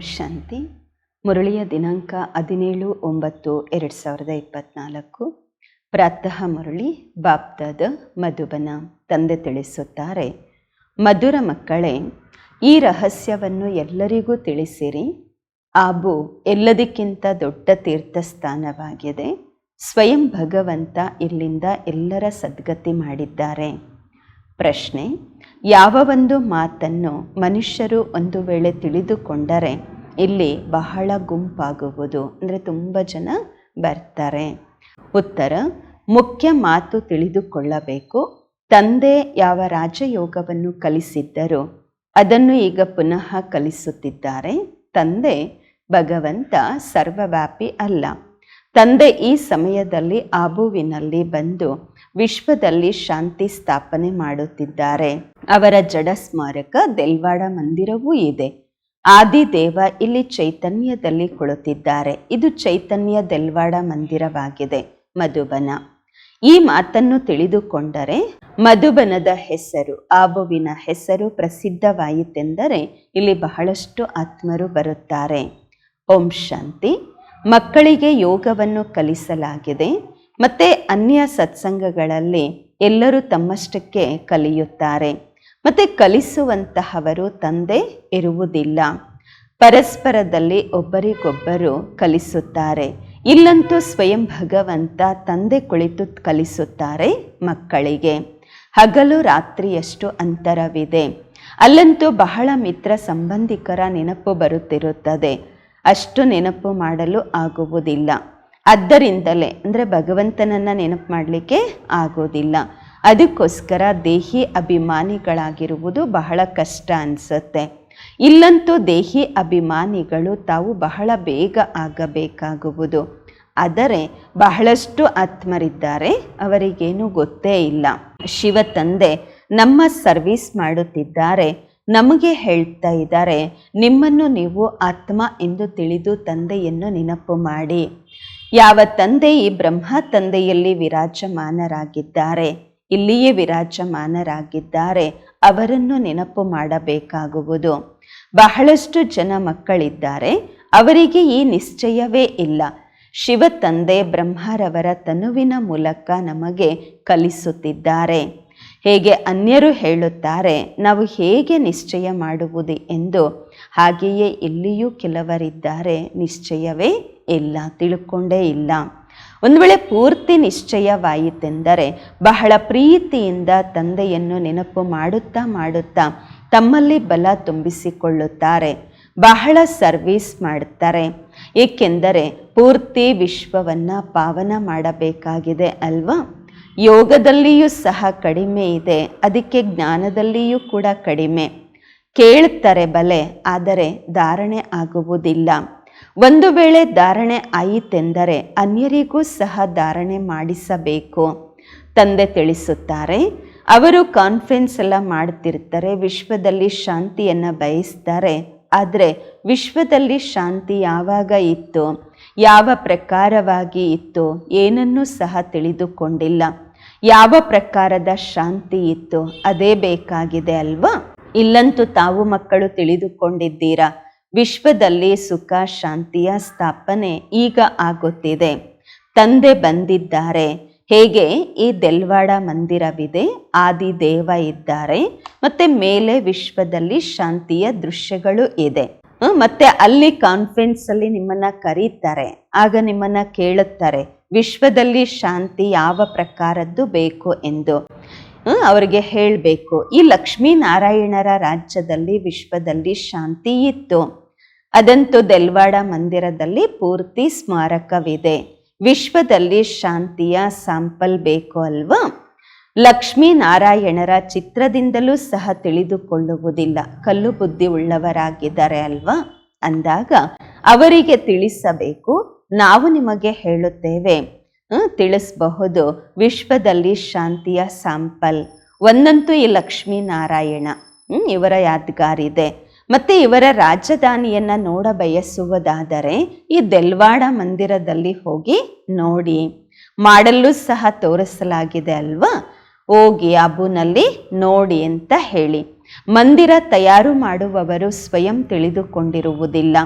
ಶಾಂತಿ. ಮುರಳಿಯ ದಿನಾಂಕ ಹದಿನೇಳು ಒಂಬತ್ತು ಎರಡು ಸಾವಿರದ ಇಪ್ಪತ್ನಾಲ್ಕು. ಪ್ರಾತಃ ಮುರಳಿ ಬಾಪ್ದಾದ ಮಧುಬನ ತಂದೆ ತಿಳಿಸುತ್ತಾರೆ. ಮಧುರ ಮಕ್ಕಳೇ, ಈ ರಹಸ್ಯವನ್ನು ಎಲ್ಲರಿಗೂ ತಿಳಿಸಿರಿ. ಆಬು ಎಲ್ಲದಕ್ಕಿಂತ ದೊಡ್ಡ ತೀರ್ಥಸ್ಥಾನವಾಗಿದೆ. ಸ್ವಯಂ ಭಗವಂತ ಇಲ್ಲಿಂದ ಎಲ್ಲರ ಸದ್ಗತಿ ಮಾಡಿದ್ದಾರೆ. ಪ್ರಶ್ನೆ, ಯಾವ ಒಂದು ಮಾತನ್ನು ಮನುಷ್ಯರು ಒಂದು ವೇಳೆ ತಿಳಿದುಕೊಂಡರೆ ಇಲ್ಲಿ ಬಹಳ ಗುಂಪಾಗುವುದು ಅಂದರೆ ತುಂಬ ಜನ ಬರ್ತಾರೆ. ಉತ್ತರ, ಮುಖ್ಯ ಮಾತು ತಿಳಿದುಕೊಳ್ಳಬೇಕು. ತಂದೆ ಯಾವ ರಾಜಯೋಗವನ್ನು ಕಲಿಸಿದ್ದರೋ, ಅದನ್ನು ಈಗ ಪುನಃ ಕಲಿಸುತ್ತಿದ್ದಾರೆ. ತಂದೆ ಭಗವಂತ ಸರ್ವವ್ಯಾಪಿ ಅಲ್ಲ. ತಂದೆ ಈ ಸಮಯದಲ್ಲಿ ಆಬುವಿನಲ್ಲಿ ಬಂದು ವಿಶ್ವದಲ್ಲಿ ಶಾಂತಿ ಸ್ಥಾಪನೆ ಮಾಡುತ್ತಿದ್ದಾರೆ. ಅವರ ಜಡ ಸ್ಮಾರಕ ದೆಲ್ವಾಡ ಮಂದಿರವೂ ಇದೆ. ಆದಿದೇವ ಇಲ್ಲಿ ಚೈತನ್ಯದಲ್ಲಿ ಕುಳಿತಿದ್ದಾರೆ. ಇದು ಚೈತನ್ಯ ದೆಲ್ವಾಡ ಮಂದಿರವಾಗಿದೆ. ಮಧುಬನ. ಈ ಮಾತನ್ನು ತಿಳಿದುಕೊಂಡರೆ ಮಧುಬನದ ಹೆಸರು, ಆಬುವಿನ ಹೆಸರು ಪ್ರಸಿದ್ಧವಾಯಿತೆಂದರೆ ಇಲ್ಲಿ ಬಹಳಷ್ಟು ಆತ್ಮರು ಬರುತ್ತಾರೆ. ಓಂ ಶಾಂತಿ. ಮಕ್ಕಳಿಗೆ ಯೋಗವನ್ನು ಕಲಿಸಲಾಗಿದೆ. ಮತ್ತೆ ಅನ್ಯ ಸತ್ಸಂಗಗಳಲ್ಲಿ ಎಲ್ಲರೂ ತಮ್ಮಷ್ಟಕ್ಕೆ ಕಲಿಯುತ್ತಾರೆ. ಮತ್ತೆ ಕಲಿಸುವಂತಹವರು ತಂದೆ ಇರುವುದಿಲ್ಲ. ಪರಸ್ಪರದಲ್ಲಿ ಒಬ್ಬರಿಗೊಬ್ಬರು ಕಲಿಸುತ್ತಾರೆ. ಇಲ್ಲಂತೂ ಸ್ವಯಂ ಭಗವಂತ ತಂದೆ ಕುಳಿತು ಕಲಿಸುತ್ತಾರೆ ಮಕ್ಕಳಿಗೆ. ಹಗಲು ರಾತ್ರಿಯಷ್ಟು ಅಂತರವಿದೆ. ಅಲ್ಲಂತೂ ಬಹಳ ಮಿತ್ರ ಸಂಬಂಧಿಕರ ನೆನಪು ಬರುತ್ತಿರುತ್ತದೆ. ಅಷ್ಟು ನೆನಪು ಮಾಡಲು ಆಗುವುದಿಲ್ಲ. ಆದ್ದರಿಂದಲೇ ಅಂದರೆ ಭಗವಂತನನ್ನು ನೆನಪು ಮಾಡಲಿಕ್ಕೆ ಆಗೋದಿಲ್ಲ. ಅದಕ್ಕೋಸ್ಕರ ದೇಹಿ ಅಭಿಮಾನಿಗಳಾಗಿರುವುದು ಬಹಳ ಕಷ್ಟ ಅನಿಸುತ್ತೆ. ಇಲ್ಲಂತೂ ದೇಹಿ ಅಭಿಮಾನಿಗಳು ತಾವು ಬಹಳ ಬೇಗ ಆಗಬೇಕಾಗುವುದು. ಆದರೆ, ಬಹಳಷ್ಟು ಆತ್ಮರಿದ್ದಾರೆ, ಅವರಿಗೇನು ಗೊತ್ತೇ ಇಲ್ಲ. ಶಿವ ತಂದೆ ನಮ್ಮ ಸರ್ವಿಸ್ ಮಾಡುತ್ತಿದ್ದಾರೆ, ನಮಗೆ ಹೇಳ್ತಾ ಇದ್ದಾರೆ, ನಿಮ್ಮನ್ನು ನೀವು ಆತ್ಮ ಎಂದು ತಿಳಿದು ತಂದೆಯನ್ನು ನೆನಪು ಮಾಡಿ. ಯಾವ ತಂದೆ ಈ ಬ್ರಹ್ಮ ತಂದೆಯಲ್ಲಿ ವಿರಾಜಮಾನರಾಗಿದ್ದಾರೆ? ಇಲ್ಲಿಯೇ ವಿರಾಜಮಾನರಾಗಿದ್ದಾರೆ. ಅವರನ್ನು ನೆನಪು ಮಾಡಬೇಕಾಗುವುದು. ಬಹಳಷ್ಟು ಜನ ಮಕ್ಕಳಿದ್ದಾರೆ. ಅವರಿಗೆ ಈ ನಿಶ್ಚಯವೇ ಇಲ್ಲ. ಶಿವ ತಂದೆ ಬ್ರಹ್ಮರವರ ತನುವಿನ ಮೂಲಕ ನಮಗೆ ಕಲಿಸುತ್ತಿದ್ದಾರೆ. ಹೇಗೆ ಅನ್ಯರು ಹೇಳುತ್ತಾರೆ, ನಾವು ಹೇಗೆ ನಿಶ್ಚಯ ಮಾಡುವುದು ಎಂದು ಹಾಗೆಯೇ ಇಲ್ಲಿಯೂ ಕೆಲವರಿದ್ದಾರೆ ನಿಶ್ಚಯವೇ ಇಲ್ಲ, ತಿಳ್ಕೊಂಡೇ ಇಲ್ಲ. ಒಂದು ವೇಳೆ ಪೂರ್ತಿ ನಿಶ್ಚಯವಾಯಿತೆಂದರೆ ಬಹಳ ಪ್ರೀತಿಯಿಂದ ತಂದೆಯನ್ನು ನೆನಪು ಮಾಡುತ್ತಾ ಮಾಡುತ್ತಾ ತಮ್ಮಲ್ಲಿ ಬಲ ತುಂಬಿಸಿಕೊಳ್ಳುತ್ತಾರೆ, ಬಹಳ ಸರ್ವಿಸ್ ಮಾಡುತ್ತಾರೆ. ಏಕೆಂದರೆ ಪೂರ್ತಿ ವಿಶ್ವವನ್ನು ಪಾವನ ಮಾಡಬೇಕಾಗಿದೆ ಅಲ್ವಾ? ಯೋಗದಲ್ಲಿಯೂ ಸಹ ಕಡಿಮೆ ಇದೆ, ಅದಕ್ಕೆ ಜ್ಞಾನದಲ್ಲಿಯೂ ಕೂಡ ಕಡಿಮೆ. ಕೇಳ್ತಾರೆ ಬಲೆ, ಆದರೆ ಧಾರಣೆ ಆಗುವುದಿಲ್ಲ. ಒಂದು ವೇಳೆ ಧಾರಣೆ ಆಯಿತೆಂದರೆ ಅನ್ಯರಿಗೂ ಸಹ ಧಾರಣೆ ಮಾಡಿಸಬೇಕು. ತಂದೆ ತಿಳಿಸುತ್ತಾರೆ, ಅವರು ಕಾನ್ಫರೆನ್ಸ್ ಎಲ್ಲ ಮಾಡ್ತಿರ್ತಾರೆ, ವಿಶ್ವದಲ್ಲಿ ಶಾಂತಿಯನ್ನು ಬಯಸ್ತಾರೆ. ಆದರೆ ವಿಶ್ವದಲ್ಲಿ ಶಾಂತಿ ಯಾವಾಗ ಇತ್ತು? ಯಾವ ಪ್ರಕಾರವಾಗಿ ಇತ್ತು? ಏನನ್ನೂ ಸಹ ತಿಳಿದುಕೊಂಡಿಲ್ಲ. ಯಾವ ಪ್ರಕಾರದ ಶಾಂತಿ ಇತ್ತು? ಅದೇ ಬೇಕಾಗಿದೆ ಅಲ್ವಾ? ಇಲ್ಲಂತೂ ತಾವು ಮಕ್ಕಳು ತಿಳಿದುಕೊಂಡಿದ್ದೀರಾ? ವಿಶ್ವದಲ್ಲಿ ಸುಖ, ಶಾಂತಿಯ ಸ್ಥಾಪನೆ ಈಗ ಆಗುತ್ತಿದೆ. ತಂದೆ ಬಂದಿದ್ದಾರೆ. ಹೇಗೆ? ಈ ದೆಲ್ವಾಡ ಮಂದಿರವಿದೆ. ಆದಿ ದೇವ ಇದ್ದಾರೆ. ಮತ್ತೆ ಮೇಲೆ ವಿಶ್ವದಲ್ಲಿ ಶಾಂತಿಯ ದೃಶ್ಯಗಳು ಇದೆ. ಮತ್ತೆ ಅಲ್ಲಿ ಕಾನ್ಫರೆನ್ಸ್ ಅಲ್ಲಿ ನಿಮ್ಮನ್ನ ಕರೀತಾರೆ. ಆಗ ನಿಮ್ಮನ್ನ ಕೇಳುತ್ತಾರೆ. ವಿಶ್ವದಲ್ಲಿ ಶಾಂತಿ ಯಾವ ಪ್ರಕಾರದ್ದು ಬೇಕು ಎಂದು. ಅವರಿಗೆ ಹೇಳಬೇಕು. ಈ ಲಕ್ಷ್ಮೀನಾರಾಯಣರ ರಾಜ್ಯದಲ್ಲಿ ವಿಶ್ವದಲ್ಲಿ ಶಾಂತಿ ಇತ್ತು. ಅದಂತೂ ದೆಲ್ವಾಡ ಮಂದಿರದಲ್ಲಿ ಪೂರ್ತಿ ಸ್ಮಾರಕವಿದೆ. ವಿಶ್ವದಲ್ಲಿ ಶಾಂತಿಯ ಸ್ಯಾಂಪಲ್ ಬೇಕು ಅಲ್ವಾ? ಲಕ್ಷ್ಮೀನಾರಾಯಣರ ಚಿತ್ರದಿಂದಲೂ ಸಹ ತಿಳಿದುಕೊಳ್ಳುವುದಿಲ್ಲ. ಕಲ್ಲು ಬುದ್ಧಿ ಉಳ್ಳವರಾಗಿದ್ದಾರೆ ಅಲ್ವಾ? ಅಂದಾಗ ಅವರಿಗೆ ತಿಳಿಸಬೇಕು. ನಾವು ನಿಮಗೆ ಹೇಳುತ್ತೇವೆ. ತಿಳಿಸಬಹುದು. ವಿಶ್ವದಲ್ಲಿ ಶಾಂತಿಯ ಸ್ಯಾಂಪಲ್. ಒಂದಂತೂ ಈ ಲಕ್ಷ್ಮೀನಾರಾಯಣ. ಇವರ ಯಾದ್ಗಾರಿದೆ. ಮತ್ತೆ ಇವರ ರಾಜಧಾನಿಯನ್ನ ನೋಡ ಬಯಸುವುದಾದರೆ ಈ ದೆಲ್ವಾಡ ಮಂದಿರದಲ್ಲಿ ಹೋಗಿ ನೋಡಿ. ಮಾಡಲು ಸಹ ತೋರಿಸಲಾಗಿದೆ ಅಲ್ವಾ? ಹೋಗಿ ಅಬುನಲ್ಲಿ ನೋಡಿ ಅಂತ ಹೇಳಿ. ಮಂದಿರ ತಯಾರು ಮಾಡುವವರು ಸ್ವಯಂ ತಿಳಿದುಕೊಂಡಿರುವುದಿಲ್ಲ.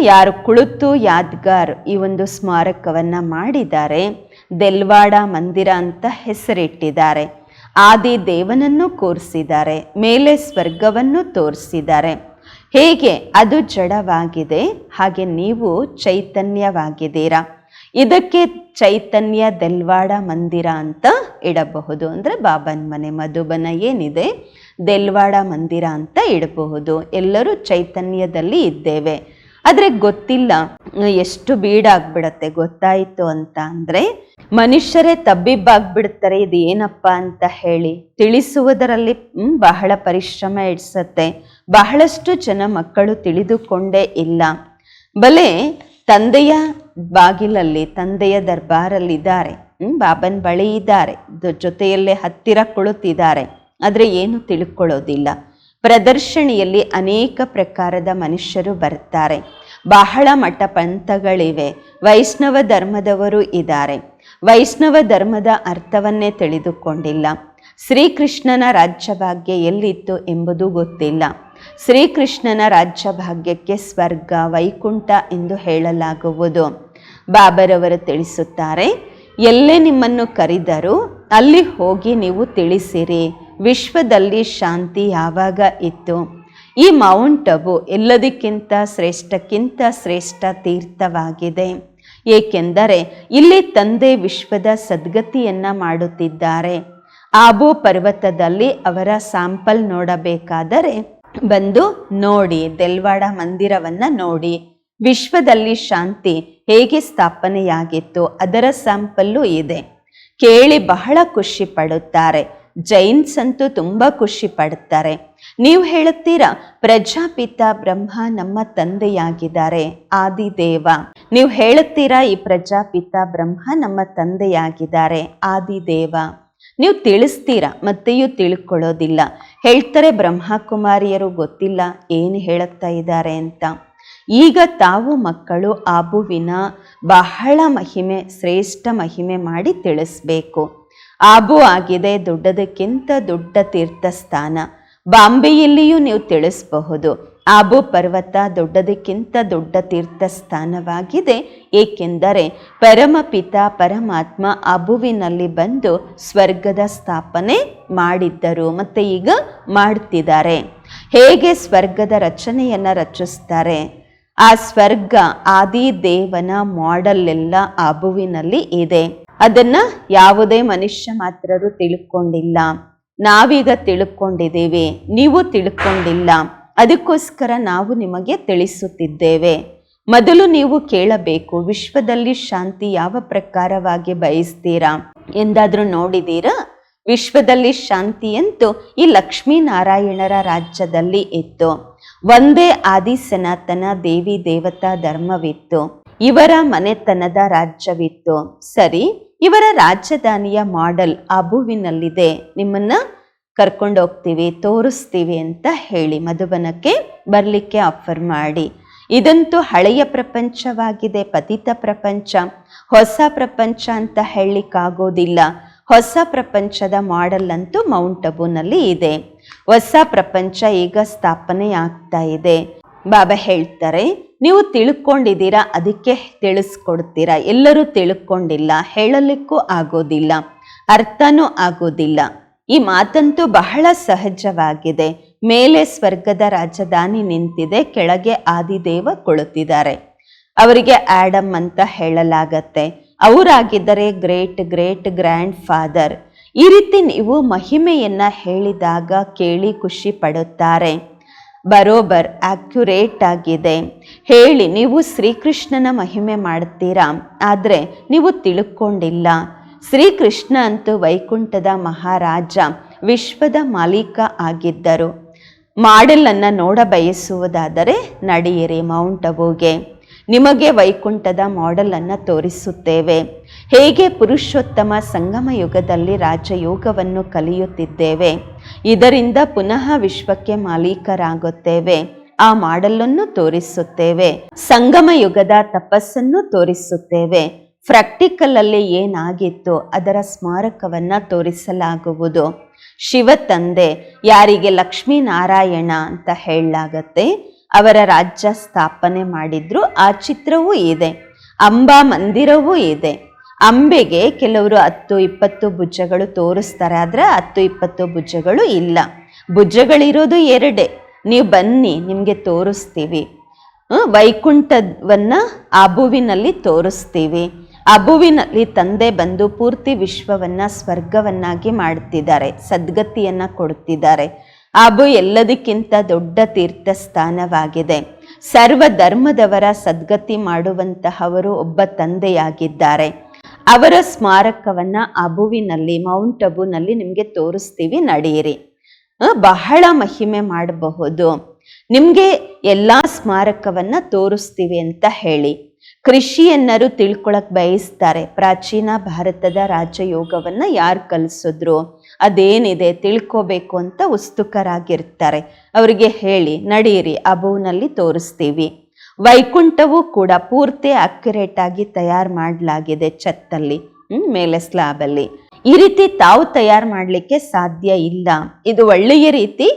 ಯಾರು ಕುಳಿತು ಯಾದ್ಗಾರ್ ಈ ಒಂದು ಸ್ಮಾರಕವನ್ನು ಮಾಡಿದ್ದಾರೆ, ದೆಲ್ವಾಡ ಮಂದಿರ ಅಂತ ಹೆಸರಿಟ್ಟಿದ್ದಾರೆ. ಆದಿ ದೇವನನ್ನು ಕೂರಿಸಿದ್ದಾರೆ, ಮೇಲೆ ಸ್ವರ್ಗವನ್ನು ತೋರಿಸಿದ್ದಾರೆ. ಹೇಗೆ? ಅದು ಜಡವಾಗಿದೆ, ಹಾಗೆ ನೀವು ಚೈತನ್ಯವಾಗಿದ್ದೀರಾ. ಇದಕ್ಕೆ ಚೈತನ್ಯ ದೆಲ್ವಾಡ ಮಂದಿರ ಅಂತ ಇಡಬಹುದು. ಅಂದರೆ ಬಾಬನ್ ಮನೆ, ಮಧುಬನ ಏನಿದೆ, ದೆಲ್ವಾಡ ಮಂದಿರ ಅಂತ ಇಡಬಹುದು. ಎಲ್ಲರೂ ಚೈತನ್ಯದಲ್ಲಿ ಇದ್ದೇವೆ. ಆದರೆ ಗೊತ್ತಿಲ್ಲ. ಎಷ್ಟು ಬೀಡಾಗ್ಬಿಡತ್ತೆ ಗೊತ್ತಾಯಿತು ಅಂತ ಅಂದರೆ ಮನುಷ್ಯರೇ ತಬ್ಬಿಬ್ಬಾಗ್ಬಿಡ್ತಾರೆ ಇದು ಏನಪ್ಪ ಅಂತ ಹೇಳಿ ತಿಳಿಸುವುದರಲ್ಲಿ ಬಹಳ ಪರಿಶ್ರಮ ಇಡ್ಸತ್ತೆ. ಬಹಳಷ್ಟು ಜನ ಮಕ್ಕಳು ತಿಳಿದುಕೊಂಡೇ ಇಲ್ಲ. ಬಲೆ ತಂದೆಯ ಬಾಗಿಲಲ್ಲಿ, ತಂದೆಯ ದರ್ಬಾರಲ್ಲಿದ್ದಾರೆ. ಬಾಬನ್ ಬಳಿ ಇದ್ದಾರೆ. ಜೊತೆಯಲ್ಲೇ ಹತ್ತಿರ ಕುಳಿತಿದ್ದಾರೆ. ಆದರೆ ಏನು ತಿಳ್ಕೊಳ್ಳೋದಿಲ್ಲ. ಪ್ರದರ್ಶನಿಯಲ್ಲಿ ಅನೇಕ ಪ್ರಕಾರದ ಮನುಷ್ಯರು ಬರ್ತಾರೆ. ಬಹಳ ಮಠ ಪಂಥಗಳಿವೆ ವೈಷ್ಣವ ಧರ್ಮದವರು ಇದ್ದಾರೆ. ವೈಷ್ಣವ ಧರ್ಮದ ಅರ್ಥವನ್ನೇ ತಿಳಿದುಕೊಂಡಿಲ್ಲ. ಶ್ರೀಕೃಷ್ಣನ ರಾಜ್ಯಭಾಗ್ಯ ಎಲ್ಲಿತ್ತು ಎಂಬುದು ಗೊತ್ತಿಲ್ಲ. ಶ್ರೀಕೃಷ್ಣನ ರಾಜ್ಯಭಾಗ್ಯಕ್ಕೆ ಸ್ವರ್ಗ, ವೈಕುಂಠ ಎಂದು ಹೇಳಲಾಗುವುದು. ಬಾಬರವರು ತಿಳಿಸುತ್ತಾರೆ, ಎಲ್ಲೇ ನಿಮ್ಮನ್ನು ಕರೆದರೂ ಅಲ್ಲಿ ಹೋಗಿ ನೀವು ತಿಳಿಸಿರಿ. ವಿಶ್ವದಲ್ಲಿ ಶಾಂತಿ ಯಾವಾಗ ಇತ್ತು? ಈ ಮೌಂಟ್ ಅಬು ಎಲ್ಲದಕ್ಕಿಂತ ಶ್ರೇಷ್ಠಕ್ಕಿಂತ ಶ್ರೇಷ್ಠ ತೀರ್ಥವಾಗಿದೆ. ಏಕೆಂದರೆ ಇಲ್ಲಿ ತಂದೆ ವಿಶ್ವದ ಸದ್ಗತಿಯನ್ನ ಮಾಡುತ್ತಿದ್ದಾರೆ. ಆಬು ಪರ್ವತದಲ್ಲಿ ಅವರ ಸ್ಯಾಂಪಲ್ ನೋಡಬೇಕಾದರೆ ಬಂದು ನೋಡಿ, ದೆಲ್ವಾಡ ಮಂದಿರವನ್ನು ನೋಡಿ. ವಿಶ್ವದಲ್ಲಿ ಶಾಂತಿ ಹೇಗೆ ಸ್ಥಾಪನೆಯಾಗಿತ್ತು ಅದರ ಸ್ಯಾಂಪಲ್ಲು ಇದೆ. ಕೇಳಿ ಬಹಳ ಖುಷಿ ಪಡುತ್ತಾರೆ. ಜೈನ್ಸ್ ಅಂತೂ ತುಂಬ ಖುಷಿ ಪಡ್ತಾರೆ. ನೀವು ಹೇಳುತ್ತೀರಾ, ಪ್ರಜಾಪಿತ ಬ್ರಹ್ಮ ನಮ್ಮ ತಂದೆಯಾಗಿದ್ದಾರೆ, ಆದಿದೇವ. ನೀವು ಹೇಳುತ್ತೀರಾ, ಈ ಪ್ರಜಾಪಿತ ಬ್ರಹ್ಮ ನಮ್ಮ ತಂದೆಯಾಗಿದ್ದಾರೆ, ಆದಿದೇವ. ನೀವು ತಿಳಿಸ್ತೀರಾ, ಮತ್ತೆಯೂ ತಿಳ್ಕೊಳ್ಳೋದಿಲ್ಲ. ಹೇಳ್ತಾರೆ, ಬ್ರಹ್ಮಕುಮಾರಿಯರು ಗೊತ್ತಿಲ್ಲ, ಏನು ಹೇಳುತ್ತಾ ಇದ್ದಾರೆ ಅಂತ. ಈಗ ತಾವು ಮಕ್ಕಳು ಆಬುವಿನ ಬಹಳ ಮಹಿಮೆ, ಶ್ರೇಷ್ಠ ಮಹಿಮೆ ಮಾಡಿ ತಿಳಿಸ್ಬೇಕು. ಆಬು ಆಗಿದೆ, ದೊಡ್ಡದಕ್ಕಿಂತ ದೊಡ್ಡ ತೀರ್ಥಸ್ಥಾನ. ಬಾಂಬೆಯಲ್ಲಿಯೂ ನೀವು ತಿಳಿಸಬಹುದು ಆಬು ಪರ್ವತ ದೊಡ್ಡದಕ್ಕಿಂತ ದೊಡ್ಡ ತೀರ್ಥಸ್ಥಾನವಾಗಿದೆ, ಏಕೆಂದರೆ ಪರಮಪಿತ ಪರಮಾತ್ಮ ಅಬುವಿನಲ್ಲಿ ಬಂದು ಸ್ವರ್ಗದ ಸ್ಥಾಪನೆ ಮಾಡಿದ್ದರು, ಮತ್ತು ಈಗ ಮಾಡ್ತಿದ್ದಾರೆ. ಹೇಗೆ ಸ್ವರ್ಗದ ರಚನೆಯನ್ನು ರಚಿಸ್ತಾರೆ? ಆ ಸ್ವರ್ಗ, ಆದಿದೇವನ ಮಾಡೆಲ್ ಅಬುವಿನಲ್ಲಿ ಇದೆ. ಅದನ್ನ ಯಾವುದೇ ಮನುಷ್ಯ ಮಾತ್ರರು ತಿಳ್ಕೊಂಡಿಲ್ಲ. ನಾವೀಗ ತಿಳ್ಕೊಂಡಿದ್ದೇವೆ, ನೀವು ತಿಳ್ಕೊಂಡಿಲ್ಲ. ಅದಕ್ಕೋಸ್ಕರ ನಾವು ನಿಮಗೆ ತಿಳಿಸುತ್ತಿದ್ದೇವೆ. ಮೊದಲು ನೀವು ಕೇಳಬೇಕು, ವಿಶ್ವದಲ್ಲಿ ಶಾಂತಿ ಯಾವ ಪ್ರಕಾರವಾಗಿ ಬಯಸ್ತೀರಾ? ಎಂದಾದರೂ ನೋಡಿದೀರಾ ವಿಶ್ವದಲ್ಲಿ ಶಾಂತಿಯಂತೂ ಈ ಲಕ್ಷ್ಮೀನಾರಾಯಣರ ರಾಜ್ಯದಲ್ಲಿ ಇತ್ತು. ಒಂದೇ ಆದಿ ಸನಾತನ ದೇವಿ ದೇವತಾ ಧರ್ಮವಿತ್ತು. ಇವರ ಮನೆತನದ ರಾಜ್ಯವಿತ್ತು. ಸರಿ ಇವರ ರಾಜಧಾನಿಯ ಮಾಡೆಲ್ ಅಬುವಿನಲ್ಲಿದೆ. ನಿಮ್ಮನ್ನ ಕರ್ಕೊಂಡು ಹೋಗ್ತೀವಿ, ತೋರಿಸ್ತೀವಿ ಅಂತ ಹೇಳಿ ಮಧುಬನಕ್ಕೆ ಬರಲಿಕ್ಕೆ ಆಫರ್ ಮಾಡಿ. ಇದಂತೂ ಹಳೆಯ ಪ್ರಪಂಚವಾಗಿದೆ, ಪತಿತ ಪ್ರಪಂಚ. ಹೊಸ ಪ್ರಪಂಚ ಅಂತ ಹೇಳಲಿಕ್ಕಾಗೋದಿಲ್ಲ. ಹೊಸ ಪ್ರಪಂಚದ ಮಾಡೆಲ್ ಅಂತೂ ಮೌಂಟ್ ಅಬುನಲ್ಲಿ ಇದೆ. ಹೊಸ ಪ್ರಪಂಚ ಈಗ ಸ್ಥಾಪನೆ ಆಗ್ತಾ ಇದೆ. ಬಾಬಾ ಹೇಳ್ತಾರೆ, ನೀವು ತಿಳ್ಕೊಂಡಿದ್ದೀರಾ? ಅದಕ್ಕೆ ತಿಳಿಸ್ಕೊಡ್ತೀರಾ? ಎಲ್ಲರೂ ತಿಳ್ಕೊಂಡಿಲ್ಲ. ಹೇಳಲಿಕ್ಕೂ ಆಗೋದಿಲ್ಲ. ಅರ್ಥನೂ ಆಗೋದಿಲ್ಲ. ಈ ಮಾತಂತೂ ಬಹಳ ಸಹಜವಾಗಿದೆ. ಮೇಲೆ ಸ್ವರ್ಗದ ರಾಜಧಾನಿ ನಿಂತಿದೆ, ಕೆಳಗೆ ಆದಿದೇವ ಕುಳಿತಿದ್ದಾರೆ. ಅವರಿಗೆ ಆಡಮ್ ಅಂತ ಹೇಳಲಾಗತ್ತೆ. ಅವರಾಗಿದ್ದರೆ ಗ್ರೇಟ್ ಗ್ರೇಟ್ ಗ್ರ್ಯಾಂಡ್ ಫಾದರ್. ಈ ರೀತಿ ನೀವು ಮಹಿಮೆಯನ್ನು ಹೇಳಿದಾಗ ಕೇಳಿ ಖುಷಿ ಪಡುತ್ತಾರೆ. ಬರೋಬರ್ ಆಕ್ಯುರೇಟ್ ಆಗಿದೆ. ಹೇಳಿ, ನೀವು ಶ್ರೀಕೃಷ್ಣನ ಮಹಿಮೆ ಮಾಡ್ತೀರಾ? ಆದರೆ ನೀವು ತಿಳ್ಕೊಂಡಿಲ್ಲ. ಶ್ರೀಕೃಷ್ಣ ಅಂತೂ ವೈಕುಂಠದ ಮಹಾರಾಜ, ವಿಶ್ವದ ಮಾಲೀಕ ಆಗಿದ್ದರು. ಮಾಡೆಲನ್ನು ನೋಡ ಬಯಸುವುದಾದರೆ ನಡೆಯಿರಿ ಮೌಂಟ್ ಅಬೂಗೆ ನಿಮಗೆ ವೈಕುಂಠದ ಮಾಡೆಲನ್ನು ತೋರಿಸುತ್ತೇವೆ. ಹೇಗೆ ಪುರುಷೋತ್ತಮ ಸಂಗಮ ಯುಗದಲ್ಲಿ ರಾಜಯೋಗವನ್ನು ಕಲಿಯುತ್ತಿದ್ದೇವೆ? ಇದರಿಂದ ಪುನಃ ವಿಶ್ವಕ್ಕೆ ಮಾಲೀಕರಾಗುತ್ತೇವೆ. ಆ ಮಾಡಲನ್ನು ತೋರಿಸುತ್ತೇವೆ. ಸಂಗಮ ಯುಗದ ತಪಸ್ಸನ್ನು ತೋರಿಸುತ್ತೇವೆ. ಪ್ರಾಕ್ಟಿಕಲ್ ಅಲ್ಲಿ ಏನಾಗಿತ್ತು ಅದರ ಸ್ಮಾರಕವನ್ನ ತೋರಿಸಲಾಗುವುದು. ಶಿವ ತಂದೆ, ಯಾರಿಗೆ ಲಕ್ಷ್ಮೀನಾರಾಯಣ ಅಂತ ಹೇಳಲಾಗತ್ತೆ, ಅವರ ರಾಜ್ಯ ಸ್ಥಾಪನೆ ಮಾಡಿದ್ರು. ಆ ಚಿತ್ರವೂ ಇದೆ. ಅಂಬಾ ಮಂದಿರವೂ ಇದೆ. ಅಂಬೆಗೆ ಕೆಲವರು ಹತ್ತು ಇಪ್ಪತ್ತು ಭುಜಗಳು ತೋರಿಸ್ತಾರೆ, ಆದರೆ ಹತ್ತು ಇಪ್ಪತ್ತು ಭುಜಗಳು ಇಲ್ಲ. ಭುಜಗಳಿರೋದು ಎರಡೇ. ನೀವು ಬನ್ನಿ, ನಿಮಗೆ ತೋರಿಸ್ತೀವಿ. ವೈಕುಂಠವನ್ನು ಅಬುವಿನಲ್ಲಿ ತೋರಿಸ್ತೀವಿ. ಅಬುವಿನಲ್ಲಿ ತಂದೆ ಬಂದು ಪೂರ್ತಿ ವಿಶ್ವವನ್ನು, ಸ್ವರ್ಗವನ್ನಾಗಿ ಮಾಡ್ತಿದ್ದಾರೆ, ಸದ್ಗತಿಯನ್ನು ಕೊಡುತ್ತಿದ್ದಾರೆ ಅಬು ಎಲ್ಲದಕ್ಕಿಂತ ದೊಡ್ಡ ತೀರ್ಥ ಸ್ಥಾನವಾಗಿದೆ ಸರ್ವ ಧರ್ಮದವರ ಸದ್ಗತಿ ಮಾಡುವಂತಹವರು ಒಬ್ಬ ತಂದೆಯಾಗಿದ್ದಾರೆ. ಅವರ ಸ್ಮಾರಕವನ್ನ ಅಬುವಿನಲ್ಲಿ ಮೌಂಟ್ ಅಬುನಲ್ಲಿ ನಿಮಗೆ ತೋರಿಸ್ತೀವಿ ನಡೆಯಿರಿ ಬಹಳ ಮಹಿಮೆ ಮಾಡಬಹುದು. ನಿಮಗೆ ಎಲ್ಲ ಸ್ಮಾರಕವನ್ನ ತೋರಿಸ್ತೀವಿ ಅಂತ ಹೇಳಿ. ಕೃಷಿಯನ್ನರು ತಿಳ್ಕೊಳಕ್ ಬಯಸ್ತಾರೆ. ಪ್ರಾಚೀನ ಭಾರತದ ರಾಜಯೋಗವನ್ನ ಯಾರು ಕಲಿಸಿದ್ರು, ಅದೇನಿದೆ, ತಿಳ್ಕೋಬೇಕು ಅಂತ ಉತ್ಸುಕರಾಗಿರ್ತಾರೆ ಅವರಿಗೆ ಹೇಳಿ ನಡೆಯಿರಿ ಅಬುವಿನಲ್ಲಿ ತೋರಿಸ್ತೀವಿ. ವೈಕುಂಠವೂ ಕೂಡ ಪೂರ್ತಿ ಅಕ್ಯುರೇಟ್ ಆಗಿ ತಯಾರು ಮಾಡಲಾಗಿದೆ ಛತ್ತಲ್ಲಿ ಮೇಲೆ ಸ್ಲಾಬಲ್ಲಿ ಈ ರೀತಿ ತಾವು ತಯಾರು ಮಾಡಲಿಕ್ಕೆ ಸಾಧ್ಯ ಇಲ್ಲ. ಇದು ಒಳ್ಳೆಯ ರೀತಿ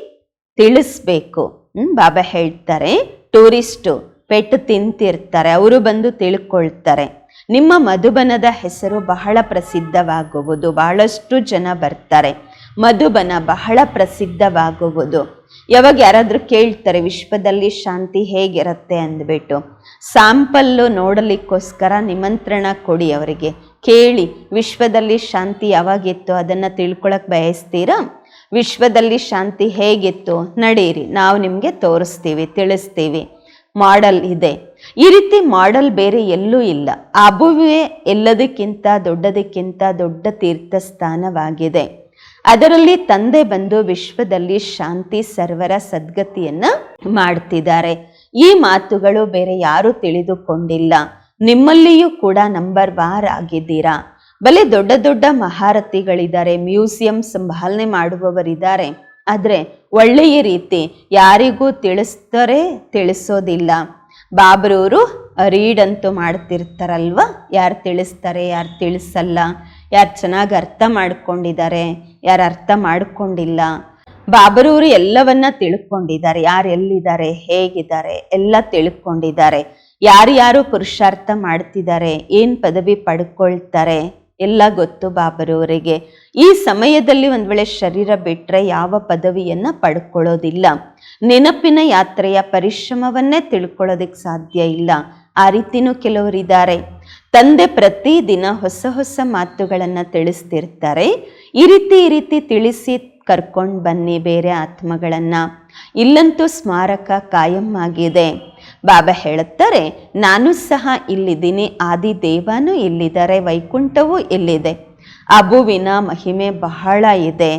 ತಿಳಿಸ್ಬೇಕು ಬಾಬಾ ಹೇಳ್ತಾರೆ. ಟೂರಿಸ್ಟು ಪೆಟ್ಟು ತಿಂತಿರ್ತಾರೆ, ಅವರು ಬಂದು ತಿಳ್ಕೊಳ್ತಾರೆ. ನಿಮ್ಮ ಮಧುಬನದ ಹೆಸರು ಬಹಳ ಪ್ರಸಿದ್ಧವಾಗುವುದು, ಬಹಳಷ್ಟು ಜನ ಬರ್ತಾರೆ. ಮಧುಬನ ಬಹಳ ಪ್ರಸಿದ್ಧವಾಗುವುದು. ಯಾವಾಗ ಯಾರಾದರೂ ಕೇಳ್ತಾರೆ, ವಿಶ್ವದಲ್ಲಿ ಶಾಂತಿ ಹೇಗಿರುತ್ತೆ ಅಂದ್ಬಿಟ್ಟು ಸ್ಯಾಂಪಲ್ಲು ನೋಡಲಿಕ್ಕೋಸ್ಕರ ನಿಮಂತ್ರಣ ಕೊಡಿ ಅವರಿಗೆ. ಕೇಳಿ, ವಿಶ್ವದಲ್ಲಿ ಶಾಂತಿ ಯಾವಾಗಿತ್ತು? ಅದನ್ನು ತಿಳ್ಕೊಳಕ್ಕೆ ಬಯಸ್ತೀರಾ? ವಿಶ್ವದಲ್ಲಿ ಶಾಂತಿ ಹೇಗಿತ್ತು? ನಡೀರಿ, ನಾವು ನಿಮಗೆ ತೋರಿಸ್ತೀವಿ, ತಿಳಿಸ್ತೀವಿ. ಮಾಡಲ್ ಇದೆ. ಈ ರೀತಿ ಮಾಡಲ್ ಬೇರೆ ಎಲ್ಲೂ ಇಲ್ಲ. ಅಬುವೆ ಎಲ್ಲದಕ್ಕಿಂತ ದೊಡ್ಡದಕ್ಕಿಂತ ದೊಡ್ಡ ತೀರ್ಥ ಸ್ಥಾನವಾಗಿದೆ ಅದರಲ್ಲಿ ತಂದೆ ಬಂದು ವಿಶ್ವದಲ್ಲಿ ಶಾಂತಿ ಸರ್ವರ ಸದ್ಗತಿಯನ್ನ ಮಾಡ್ತಿದ್ದಾರೆ. ಈ ಮಾತುಗಳು ಬೇರೆ ಯಾರು ತಿಳಿದುಕೊಂಡಿಲ್ಲ. ನಿಮ್ಮಲ್ಲಿಯೂ ಕೂಡ ನಂಬರ್ ವಾರ್ ಆಗಿದ್ದೀರಾ? ಬಲೆ ದೊಡ್ಡ ದೊಡ್ಡ ಮಹಾರಥಿಗಳಿದ್ದಾರೆ, ಮ್ಯೂಸಿಯಂ ಸಂಭಾಲನೆ ಮಾಡುವವರಿದ್ದಾರೆ. ಆದರೆ ಒಳ್ಳೆಯ ರೀತಿ ಯಾರಿಗೂ ತಿಳಿಸ್ತಾರೆ, ತಿಳಿಸೋದಿಲ್ಲ. ಬಾಬ್ರವರು ರೀಡ್ ಅಂತೂ ಮಾಡ್ತಿರ್ತಾರಲ್ವ? ಯಾರು ತಿಳಿಸ್ತಾರೆ, ಯಾರು ತಿಳಿಸಲ್ಲ? ಯಾರು ಚೆನ್ನಾಗಿ ಅರ್ಥ ಮಾಡ್ಕೊಂಡಿದ್ದಾರೆ? ಯಾರು ಅರ್ಥ ಮಾಡಿಕೊಂಡಿಲ್ಲ. ಬಾಬರೂರು ಎಲ್ಲವನ್ನ ತಿಳ್ಕೊಂಡಿದ್ದಾರೆ. ಯಾರು ಎಲ್ಲಿದ್ದಾರೆ, ಹೇಗಿದ್ದಾರೆ, ಎಲ್ಲ ತಿಳ್ಕೊಂಡಿದ್ದಾರೆ. ಯಾರ್ಯಾರು ಪುರುಷಾರ್ಥ ಮಾಡ್ತಿದ್ದಾರೆ, ಏನು ಪದವಿ ಪಡ್ಕೊಳ್ತಾರೆ, ಎಲ್ಲ ಗೊತ್ತು ಬಾಬರವರಿಗೆ ಈ ಸಮಯದಲ್ಲಿ ಒಂದು ವೇಳೆ ಶರೀರ ಬಿಟ್ಟರೆ ಯಾವ ಪದವಿಯನ್ನ ಪಡ್ಕೊಳ್ಳೋದಿಲ್ಲ. ನೆನಪಿನ ಯಾತ್ರೆಯ ಪರಿಶ್ರಮವನ್ನೇ ತಿಳ್ಕೊಳ್ಳೋದಕ್ಕೆ ಸಾಧ್ಯ ಇಲ್ಲ. ಆ ರೀತಿನೂ ಕೆಲವರಿದ್ದಾರೆ. ತಂದೆ ಪ್ರತಿದಿನ ಹೊಸ ಹೊಸ ಮಾತುಗಳನ್ನು ತಿಳಿಸ್ತಿರ್ತಾರೆ. ಈ ರೀತಿ ಈ ರೀತಿ ತಿಳಿಸಿ ಕರ್ಕೊಂಡು ಬನ್ನಿ, ಬೇರೆ ಆತ್ಮಗಳನ್ನು. ಇಲ್ಲಂತೂ ಸ್ಮಾರಕ ಕಾಯಂ ಆಗಿದೆ. ಬಾಬಾ ಹೇಳುತ್ತಾರೆ, ನಾನು ಸಹ ಇಲ್ಲಿದ್ದೀನಿ ಆದಿ ದೇವಾನು ಇಲ್ಲಿದ್ದಾರೆ, ವೈಕುಂಠವೂ ಇಲ್ಲಿದೆ. ಅಬುವಿನ ಮಹಿಮೆ ಬಹಳ ಇದೆ.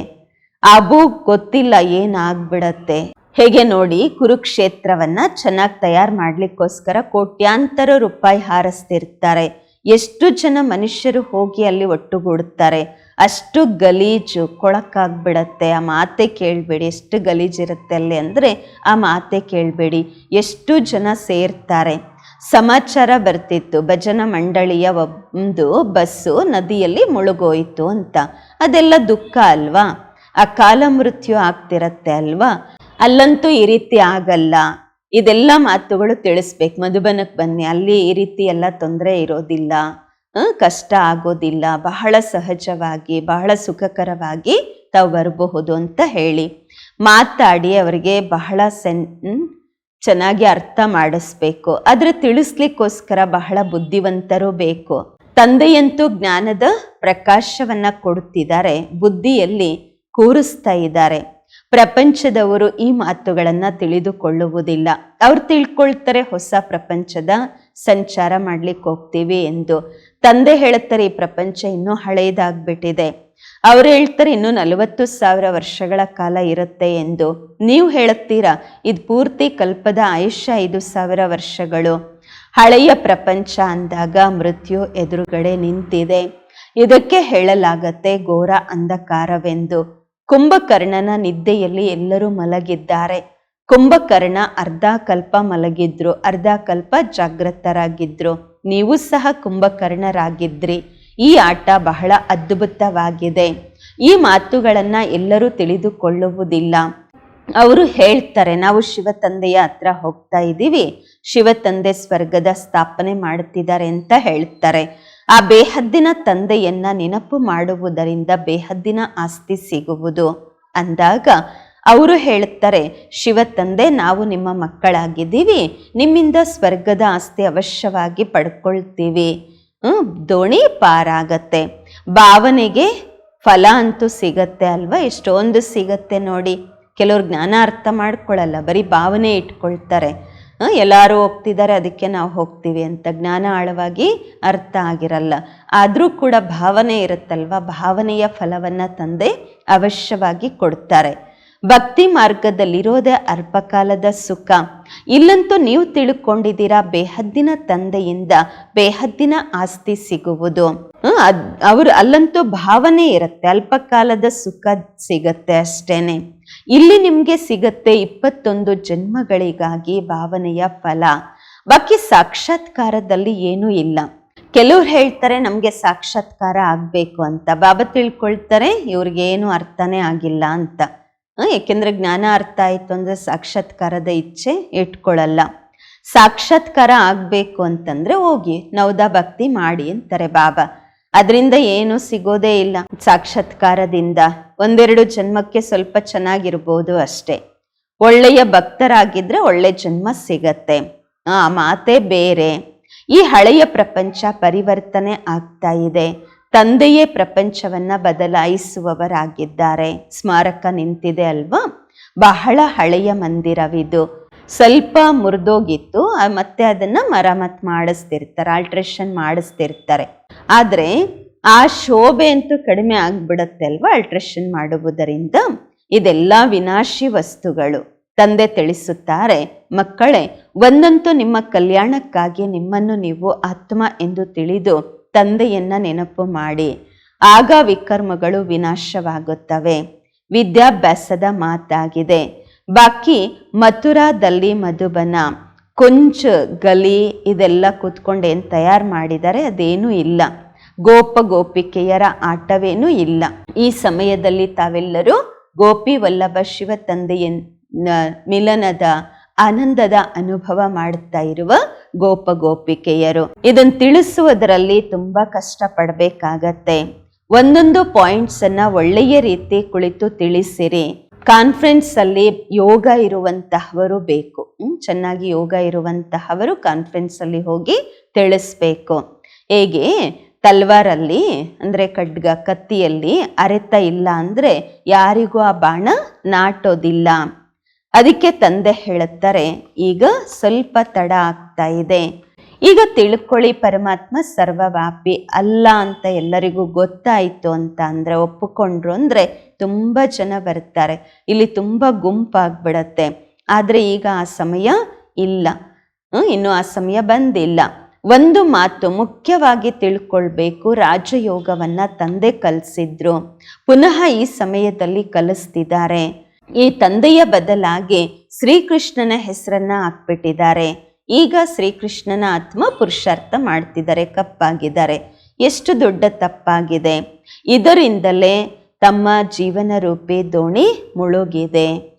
ಅಬು ಗೊತ್ತಿಲ್ಲ ಏನಾಗ್ಬಿಡತ್ತೆ. ಹೇಗೆ ನೋಡಿ ಕುರುಕ್ಷೇತ್ರವನ್ನ ಚೆನ್ನಾಗಿ ತಯಾರು ಮಾಡಲಿಕ್ಕೋಸ್ಕರ ಕೋಟ್ಯಾಂತರ ರೂಪಾಯಿ ಹಾರಿಸ್ತಿರ್ತಾರೆ. ಎಷ್ಟು ಜನ ಮನುಷ್ಯರು ಹೋಗಿ ಅಲ್ಲಿ ಒಟ್ಟುಗೂಡುತ್ತಾರೆ. ಅಷ್ಟು ಗಲೀಜು ಕೊಳಕಾಗ್ಬಿಡತ್ತೆ. ಆ ಮಾತೆ ಕೇಳಬೇಡಿ. ಎಷ್ಟು ಗಲೀಜಿರುತ್ತೆ ಅಲ್ಲಿ ಅಂದರೆ ಆ ಮಾತೆ ಕೇಳಬೇಡಿ. ಎಷ್ಟು ಜನ ಸೇರ್ತಾರೆ. ಸಮಾಚಾರ ಬರ್ತಿತ್ತು. ಭಜನ ಮಂಡಳಿಯ ಒಂದು ಬಸ್ಸು ನದಿಯಲ್ಲಿ ಮುಳುಗೋಯಿತು ಅಂತ. ಅದೆಲ್ಲ ದುಃಖ ಅಲ್ವಾ? ಆ ಕಾಲ ಮೃತ್ಯು ಆಗ್ತಿರತ್ತೆ ಅಲ್ವಾ? ಅಲ್ಲಂತೂ ಈ ರೀತಿ ಆಗಲ್ಲ. ಇದೆಲ್ಲ ಮಾತುಗಳು ತಿಳಿಸ್ಬೇಕು. ಮಧುಬನಕ್ಕೆ ಬನ್ನಿ. ಅಲ್ಲಿ ಈ ರೀತಿ ಎಲ್ಲ ತೊಂದರೆ ಇರೋದಿಲ್ಲ. ಕಷ್ಟ ಆಗೋದಿಲ್ಲ. ಬಹಳ ಸಹಜವಾಗಿ, ಬಹಳ ಸುಖಕರವಾಗಿ ತಾವು ಬರಬಹುದು ಅಂತ ಹೇಳಿ. ಮಾತಾಡಿ, ಅವರಿಗೆ ಬಹಳ ಸೆನ್ ಚೆನ್ನಾಗಿ ಅರ್ಥ ಮಾಡಿಸ್ಬೇಕು. ಆದರೆ ತಿಳಿಸ್ಲಿಕ್ಕೋಸ್ಕರ ಬಹಳ ಬುದ್ಧಿವಂತರು ಬೇಕು. ತಂದೆಯಂತೂ ಜ್ಞಾನದ ಪ್ರಕಾಶವನ್ನ ಕೊಡುತ್ತಿದ್ದಾರೆ ಬುದ್ಧಿಯಲ್ಲಿ ಕೂರಿಸ್ತಾ ಇದ್ದಾರೆ. ಪ್ರಪಂಚದವರು ಈ ಮಾತುಗಳನ್ನು ತಿಳಿದುಕೊಳ್ಳುವುದಿಲ್ಲ. ಅವ್ರು ತಿಳ್ಕೊಳ್ತಾರೆ, ಹೊಸ ಪ್ರಪಂಚದ ಸಂಚಾರ ಮಾಡ್ಲಿಕ್ಕೆ ಹೋಗ್ತೀವಿ ಎಂದು. ತಂದೆ ಹೇಳುತ್ತಾರೆ, ಈ ಪ್ರಪಂಚ ಇನ್ನೂ ಹಳೆಯದಾಗ್ಬಿಟ್ಟಿದೆ ಅವ್ರು ಹೇಳ್ತಾರೆ, ಇನ್ನು ನಲವತ್ತು ಸಾವಿರ ವರ್ಷಗಳ ಕಾಲ ಇರುತ್ತೆ ಎಂದು. ನೀವು ಹೇಳುತ್ತೀರಾ, ಇದು ಪೂರ್ತಿ ಕಲ್ಪದ ಆಯುಷ್ಯ ಐದು ಸಾವಿರ ವರ್ಷಗಳು. ಹಳೆಯ ಪ್ರಪಂಚ ಅಂದಾಗ ಮೃತ್ಯು ಎದುರುಗಡೆ ನಿಂತಿದೆ. ಇದಕ್ಕೆ ಹೇಳಲಾಗತ್ತೆ ಘೋರ ಅಂಧಕಾರವೆಂದು. ಕುಂಭಕರ್ಣನ ನಿದ್ದೆಯಲ್ಲಿ ಎಲ್ಲರೂ ಮಲಗಿದ್ದಾರೆ. ಕುಂಭಕರ್ಣ ಅರ್ಧ ಕಲ್ಪ ಮಲಗಿದ್ರು, ಅರ್ಧ ಕಲ್ಪ ಜಾಗೃತರಾಗಿದ್ರು ನೀವು ಸಹ ಕುಂಭಕರ್ಣರಾಗಿದ್ರಿ. ಈ ಆಟ ಬಹಳ ಅದ್ಭುತವಾಗಿದೆ. ಈ ಮಾತುಗಳನ್ನ ಎಲ್ಲರೂ ತಿಳಿದುಕೊಳ್ಳುವುದಿಲ್ಲ. ಅವರು ಹೇಳ್ತಾರೆ, ನಾವು ಶಿವ ತಂದೆಯ ಹತ್ರ ಹೋಗ್ತಾ ಇದ್ದೀವಿ ಶಿವ ತಂದೆ ಸ್ವರ್ಗದ ಸ್ಥಾಪನೆ ಮಾಡುತ್ತಿದ್ದಾರೆ ಅಂತ ಹೇಳ್ತಾರೆ. ಆ ಬೇಹದ್ದಿನ ತಂದೆಯನ್ನ ನೆನಪು ಮಾಡುವುದರಿಂದ ಬೇಹದ್ದಿನ ಆಸ್ತಿ ಸಿಗುವುದು. ಅಂದಾಗ ಅವರು ಹೇಳುತ್ತಾರೆ, ಶಿವ ತಂದೆ, ನಾವು ನಿಮ್ಮ ಮಕ್ಕಳಾಗಿದ್ದೀವಿ. ನಿಮ್ಮಿಂದ ಸ್ವರ್ಗದ ಆಸ್ತಿ ಅವಶ್ಯವಾಗಿ ಪಡ್ಕೊಳ್ತೀವಿ. ದೋಣಿ ಪಾರಾಗತ್ತೆ. ಭಾವನೆಗೆ ಫಲ ಅಂತೂ ಸಿಗತ್ತೆ ಅಲ್ವಾ? ಎಷ್ಟೊಂದು ಸಿಗತ್ತೆ ನೋಡಿ. ಕೆಲವ್ರು ಜ್ಞಾನ ಅರ್ಥ ಮಾಡ್ಕೊಳ್ಳಲ್ಲ ಬರೀ ಭಾವನೆ ಇಟ್ಕೊಳ್ತಾರೆ. ಎಲ್ಲರೂ ಹೋಗ್ತಿದ್ದಾರೆ ಅದಕ್ಕೆ ನಾವು ಹೋಗ್ತೀವಿ ಅಂತ ಜ್ಞಾನ ಆಳವಾಗಿ ಅರ್ಥ ಆಗಿರಲ್ಲ. ಆದರೂ ಕೂಡ ಭಾವನೆ ಇರುತ್ತಲ್ವ? ಭಾವನೆಯ ಫಲವನ್ನು ತಂದೆ ಅವಶ್ಯವಾಗಿ ಕೊಡ್ತಾರೆ. ಭಕ್ತಿ ಮಾರ್ಗದಲ್ಲಿರೋದೇ ಅರ್ಪಕಾಲದ ಸುಖ. ಇಲ್ಲಂತೂ ನೀವು ತಿಳ್ಕೊಂಡಿದ್ದೀರಾ, ಬೇಹದ್ದಿನ ತಂದೆಯಿಂದ ಬೇಹದ್ದಿನ ಆಸ್ತಿ ಸಿಗುವುದು. ಅದ್ ಅವರು ಅಲ್ಲಂತೂ ಭಾವನೆ ಇರುತ್ತೆ. ಅಲ್ಪಕಾಲದ ಸುಖ ಸಿಗತ್ತೆ ಅಷ್ಟೇನೆ. ಇಲ್ಲಿ ನಿಮಗೆ ಸಿಗತ್ತೆ ಇಪ್ಪತ್ತೊಂದು ಜನ್ಮಗಳಿಗಾಗಿ ಭಾವನೆಯ ಫಲ. ಬಾಕಿ ಸಾಕ್ಷಾತ್ಕಾರದಲ್ಲಿ ಏನೂ ಇಲ್ಲ. ಕೆಲವ್ರು ಹೇಳ್ತಾರೆ, ನಮಗೆ ಸಾಕ್ಷಾತ್ಕಾರ ಆಗಬೇಕು ಅಂತ. ಬಾಬಾ ತಿಳ್ಕೊಳ್ತಾರೆ, ಇವ್ರಿಗೆ ಏನು ಅರ್ಥನೇ ಆಗಿಲ್ಲ ಅಂತ. ಏಕೆಂದರೆ ಜ್ಞಾನ ಅರ್ಥ ಆಯಿತು ಅಂದರೆ ಸಾಕ್ಷಾತ್ಕಾರದ ಇಚ್ಛೆ ಇಟ್ಕೊಳ್ಳಲ್ಲ. ಸಾಕ್ಷಾತ್ಕಾರ ಆಗಬೇಕು ಅಂತಂದ್ರೆ ಹೋಗಿ ನೌದ ಭಕ್ತಿ ಮಾಡಿ ಅಂತಾರೆ ಬಾಬಾ. ಅದರಿಂದ ಏನು ಸಿಗೋದೇ ಇಲ್ಲ. ಸಾಕ್ಷಾತ್ಕಾರದಿಂದ ಒಂದೆರಡು ಜನ್ಮಕ್ಕೆ ಸ್ವಲ್ಪ ಚೆನ್ನಾಗಿರ್ಬೋದು ಅಷ್ಟೇ. ಒಳ್ಳೆಯ ಭಕ್ತರಾಗಿದ್ರೆ ಒಳ್ಳೆ ಜನ್ಮ ಸಿಗತ್ತೆ. ಆ ಮಾತೆ ಬೇರೆ. ಈ ಹಳೆಯ ಪ್ರಪಂಚ ಪರಿವರ್ತನೆ ಆಗ್ತಾ ಇದೆ. ತಂದೆಯೇ ಪ್ರಪಂಚವನ್ನ ಬದಲಾಯಿಸುವವರಾಗಿದ್ದಾರೆ. ಸ್ಮಾರಕ ನಿಂತಿದೆ ಅಲ್ವಾ? ಬಹಳ ಹಳೆಯ ಮಂದಿರವಿದು. ಸ್ವಲ್ಪ ಮುರಿದೋಗಿತ್ತು ಮತ್ತೆ ಅದನ್ನು ಮರಾಮತ್ತು ಮಾಡಿಸ್ತಿರ್ತಾರೆ ಆಲ್ಟ್ರೇಷನ್ ಮಾಡಿಸ್ತಿರ್ತಾರೆ. ಆದರೆ ಆ ಶೋಭೆ ಅಂತೂ ಕಡಿಮೆ ಆಗಿಬಿಡತ್ತೆ ಅಲ್ವಾ ಆಲ್ಟ್ರೇಷನ್ ಮಾಡುವುದರಿಂದ? ಇದೆಲ್ಲ ವಿನಾಶಿ ವಸ್ತುಗಳು. ತಂದೆ ತಿಳಿಸುತ್ತಾರೆ, ಮಕ್ಕಳೇ, ಒಂದಂತೂ ನಿಮ್ಮ ಕಲ್ಯಾಣಕ್ಕಾಗಿ ನಿಮ್ಮನ್ನು ನೀವು ಆತ್ಮ ಎಂದು ತಿಳಿದು ತಂದೆಯನ್ನ ನೆನಪು ಮಾಡಿ. ಆಗ ವಿಕರ್ಮಗಳು ವಿನಾಶವಾಗುತ್ತವೆ. ವಿದ್ಯಾಭ್ಯಾಸದ ಮಾತಾಗಿದೆ. ಬಾಕಿ ಮಥುರಾದಲ್ಲಿ ಮಧುಬನ, ಕೊಂಚ, ಗಲಿ ಇದೆಲ್ಲ ಕೂತ್ಕೊಂಡು ಏನು ತಯಾರು ಮಾಡಿದ್ದಾರೆ ಅದೇನೂ ಇಲ್ಲ. ಗೋಪ ಗೋಪಿಕೆಯರ ಆಟವೇನೂ ಇಲ್ಲ. ಈ ಸಮಯದಲ್ಲಿ ತಾವೆಲ್ಲರೂ ಗೋಪಿ ವಲ್ಲಭ ಶಿವ ತಂದೆಯ ಮಿಲನದ ಆನಂದದ ಅನುಭವ ಮಾಡುತ್ತಾ ಇರುವ ಗೋಪ ಗೋಪಿಕೆಯರು. ಇದನ್ನು ತಿಳಿಸುವುದರಲ್ಲಿ ತುಂಬಾ ಕಷ್ಟ ಪಡಬೇಕಾಗತ್ತೆ ಒಂದೊಂದು ಪಾಯಿಂಟ್ಸನ್ನು ಒಳ್ಳೆಯ ರೀತಿ ಕುಳಿತು ತಿಳಿಸಿರಿ. ಕಾನ್ಫರೆನ್ಸ್ ಅಲ್ಲಿ ಯೋಗ ಇರುವಂತಹವರು ಬೇಕು. ಚೆನ್ನಾಗಿ ಯೋಗ ಇರುವಂತಹವರು ಕಾನ್ಫರೆನ್ಸ್ ಅಲ್ಲಿ ಹೋಗಿ ತಿಳಿಸ್ಬೇಕು. ಹೇಗೆ? ತಲ್ವಾರಲ್ಲಿ, ಅಂದ್ರೆ ಖಡ್ಗ ಕತ್ತಿಯಲ್ಲಿ ಅರೆತ ಇಲ್ಲ ಅಂದ್ರೆ ಯಾರಿಗೂ ಆ ಬಾಣ ನಾಟೋದಿಲ್ಲ. ಅದಕ್ಕೆ ತಂದೆ ಹೇಳುತ್ತಾರೆ, ಈಗ ಸ್ವಲ್ಪ ತಡ ಆಗ್ತಾ ಇದೆ. ಈಗ ತಿಳ್ಕೊಳ್ಳಿ, ಪರಮಾತ್ಮ ಸರ್ವವ್ಯಾಪಿ ಅಲ್ಲ ಅಂತ ಎಲ್ಲರಿಗೂ ಗೊತ್ತಾಯಿತು ಅಂತ ಅಂದರೆ ಒಪ್ಪಿಕೊಂಡ್ರು ಅಂದರೆ ತುಂಬ ಜನ ಬರ್ತಾರೆ. ಇಲ್ಲಿ ತುಂಬ ಗುಂಪಾಗ್ಬಿಡತ್ತೆ. ಆದರೆ ಈಗ ಆ ಸಮಯ ಇಲ್ಲ. ಇನ್ನು ಆ ಸಮಯ ಬಂದಿಲ್ಲ. ಒಂದು ಮಾತು ಮುಖ್ಯವಾಗಿ ತಿಳ್ಕೊಳ್ಬೇಕು, ರಾಜಯೋಗವನ್ನು ತಂದೆ ಕಲಿಸಿದ್ರು. ಪುನಃ ಈ ಸಮಯದಲ್ಲಿ ಕಲಿಸ್ತಿದ್ದಾರೆ. ಈ ತಂದೆಯ ಬದಲಾಗಿ ಶ್ರೀಕೃಷ್ಣನ ಹೆಸರನ್ನ ಹಾಕ್ಬಿಟ್ಟಿದ್ದಾರೆ. ಈಗ ಶ್ರೀಕೃಷ್ಣನ ಆತ್ಮ ಪುರುಷಾರ್ಥ ಮಾಡ್ತಿದ್ದಾರೆ, ಕಪ್ಪಾಗಿದ್ದಾರೆ. ಎಷ್ಟು ದೊಡ್ಡ ತಪ್ಪಾಗಿದೆ. ಇದರಿಂದಲೇ ತಮ್ಮ ಜೀವನ ರೂಪಿ ದೋಣಿ ಮುಳುಗಿದೆ.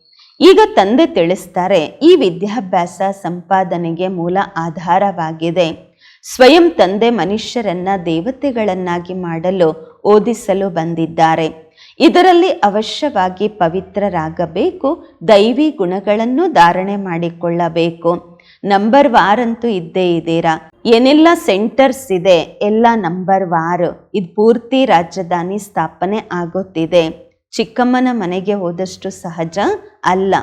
ಈಗ ತಂದೆ ತಿಳಿಸ್ತಾರೆ, ಈ ವಿದ್ಯಾಭ್ಯಾಸ ಸಂಪಾದನೆಗೆ ಮೂಲ ಆಧಾರವಾಗಿದೆ. ಸ್ವಯಂ ತಂದೆ ಮನುಷ್ಯರನ್ನ ದೇವತೆಗಳನ್ನಾಗಿ ಮಾಡಲು, ಓದಿಸಲು ಬಂದಿದ್ದಾರೆ. ಇದರಲ್ಲಿ ಅವಶ್ಯವಾಗಿ ಪವಿತ್ರರಾಗಬೇಕು, ದೈವಿ ಗುಣಗಳನ್ನು ಧಾರಣೆ ಮಾಡಿಕೊಳ್ಳಬೇಕು. ನಂಬರ್ ವಾರ್ ಅಂತೂ ಇದ್ದೇ ಇದ್ದೀರಾ? ಏನೆಲ್ಲ ಸೆಂಟರ್ಸ್ ಇದೆ? ಎಲ್ಲ ನಂಬರ್ ವಾರ್. ಇದು ಪೂರ್ತಿ ರಾಜಧಾನಿ ಸ್ಥಾಪನೆ ಆಗುತ್ತಿದೆ ಚಿಕ್ಕಮ್ಮನ ಮನೆಗೆ ಹೋದಷ್ಟು ಸಹಜ ಅಲ್ಲ.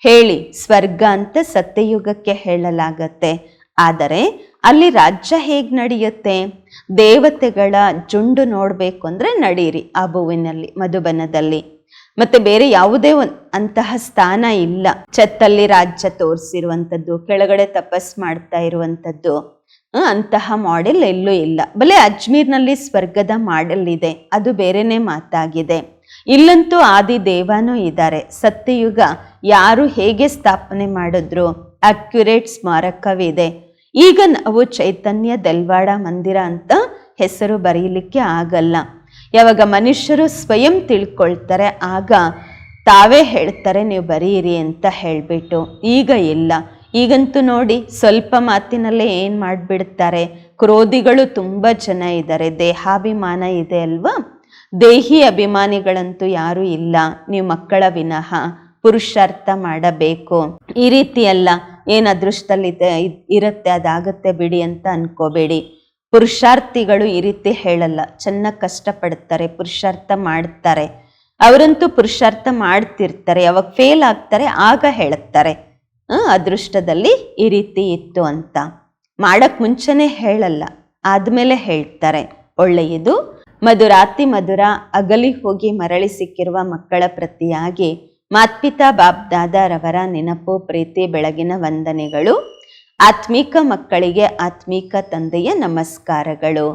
ಹೇಳಿ, ಸ್ವರ್ಗ ಅಂತ ಸತ್ಯಯುಗಕ್ಕೆ ಹೇಳಲಾಗತ್ತೆ. ಆದರೆ, ಅಲ್ಲಿ ರಾಜ್ಯ ಹೇಗೆ ನಡೆಯುತ್ತೆ? ದೇವತೆಗಳ ಜುಂಡು ನೋಡಬೇಕು ಅಂದರೆ ನಡೀರಿ ಆ ಬುವಿನಲ್ಲಿ ಮಧುಬನದಲ್ಲಿ. ಮತ್ತೆ ಬೇರೆ ಯಾವುದೇ ಒಂದ್ ಅಂತಹ ಸ್ಥಾನ ಇಲ್ಲ. ಛತ್ತಲ್ಲಿ ರಾಜ್ಯ ತೋರಿಸಿರುವಂಥದ್ದು, ಕೆಳಗಡೆ ತಪಸ್ ಮಾಡ್ತಾ ಇರುವಂಥದ್ದು ಅಂತಹ ಮಾಡೆಲ್ ಎಲ್ಲೂ ಇಲ್ಲ. ಬಲೆ ಅಜ್ಮೀರ್ನಲ್ಲಿ ಸ್ವರ್ಗದ ಮಾಡೆಲ್ ಇದೆ. ಅದು ಬೇರೆನೇ ಮಾತಾಗಿದೆ. ಇಲ್ಲಂತೂ ಆದಿ ದೇವಾನೂ ಇದ್ದಾರೆ. ಸತ್ಯಯುಗ, ಯಾರು ಹೇಗೆ ಸ್ಥಾಪನೆ ಮಾಡಿದ್ರು ಅಕ್ಯುರೇಟ್ ಸ್ಮಾರಕವಿದೆ. ಈಗ ನಾವು ಚೈತನ್ಯ ದೆಲ್ವಾಡ ಮಂದಿರ ಅಂತ ಹೆಸರು ಬರೀಲಿಕ್ಕೆ ಆಗಲ್ಲ. ಯಾವಾಗ ಮನುಷ್ಯರು ಸ್ವಯಂ ತಿಳ್ಕೊಳ್ತಾರೆ, ಆಗ ತಾವೇ ಹೇಳ್ತಾರೆ, ನೀವು ಬರೀರಿ ಅಂತ ಹೇಳಿಬಿಟ್ಟು. ಈಗ ಇಲ್ಲ. ಈಗಂತೂ ನೋಡಿ, ಸ್ವಲ್ಪ ಮಾತಿನಲ್ಲೇ ಏನು ಮಾಡಿಬಿಡ್ತಾರೆ? ಕ್ರೋಧಿಗಳು ತುಂಬ ಜನ ಇದ್ದಾರೆ. ದೇಹಾಭಿಮಾನ ಇದೆ ಅಲ್ವಾ? ದೇಹಿ ಅಭಿಮಾನಿಗಳಂತೂ ಯಾರೂ ಇಲ್ಲ. ನೀವು ಮಕ್ಕಳ ವಿನಃ ಪುರುಷಾರ್ಥ ಮಾಡಬೇಕು. ಈ ರೀತಿ ಅಲ್ಲ. ಏನು ಅದೃಷ್ಟದಲ್ಲಿ ಇರುತ್ತೆ, ಅದಾಗತ್ತೆ ಬಿಡಿ ಅಂತ ಅನ್ಕೋಬೇಡಿ. ಪುರುಷಾರ್ಥಿಗಳು ಈ ರೀತಿ ಹೇಳಲ್ಲ. ಚೆನ್ನಾಗಿ ಕಷ್ಟಪಡ್ತಾರೆ, ಪುರುಷಾರ್ಥ ಮಾಡ್ತಾರೆ. ಅವರಂತೂ ಪುರುಷಾರ್ಥ ಮಾಡ್ತಿರ್ತಾರೆ. ಯಾವಾಗ ಫೇಲ್ ಆಗ್ತಾರೆ, ಆಗ ಹೇಳುತ್ತಾರೆ. ಅದೃಷ್ಟದಲ್ಲಿ ಈ ರೀತಿ ಇತ್ತು ಅಂತ. ಮಾಡಕ್ ಮುಂಚೆನೆ ಹೇಳಲ್ಲ. ಆದ್ಮೇಲೆ ಹೇಳ್ತಾರೆ. ಒಳ್ಳೆಯದು. ಮಧುರಾತಿ ಮಧುರ, ಅಗಲಿ ಹೋಗಿ ಮರಳಿ ಸಿಕ್ಕಿರುವ ಮಕ್ಕಳ ಪ್ರತಿಯಾಗಿ ಮಾತ್ಪಿತಾ ಬಾಬ್ ದಾದಾರವರ ನೆನಪು, ಪ್ರೀತಿ, ಬೆಳಗಿನ ವಂದನೆಗಳು ಆತ್ಮೀಕ ಮಕ್ಕಳಿಗೆ ಆತ್ಮೀಕ ತಂದೆಯ ನಮಸ್ಕಾರಗಳು.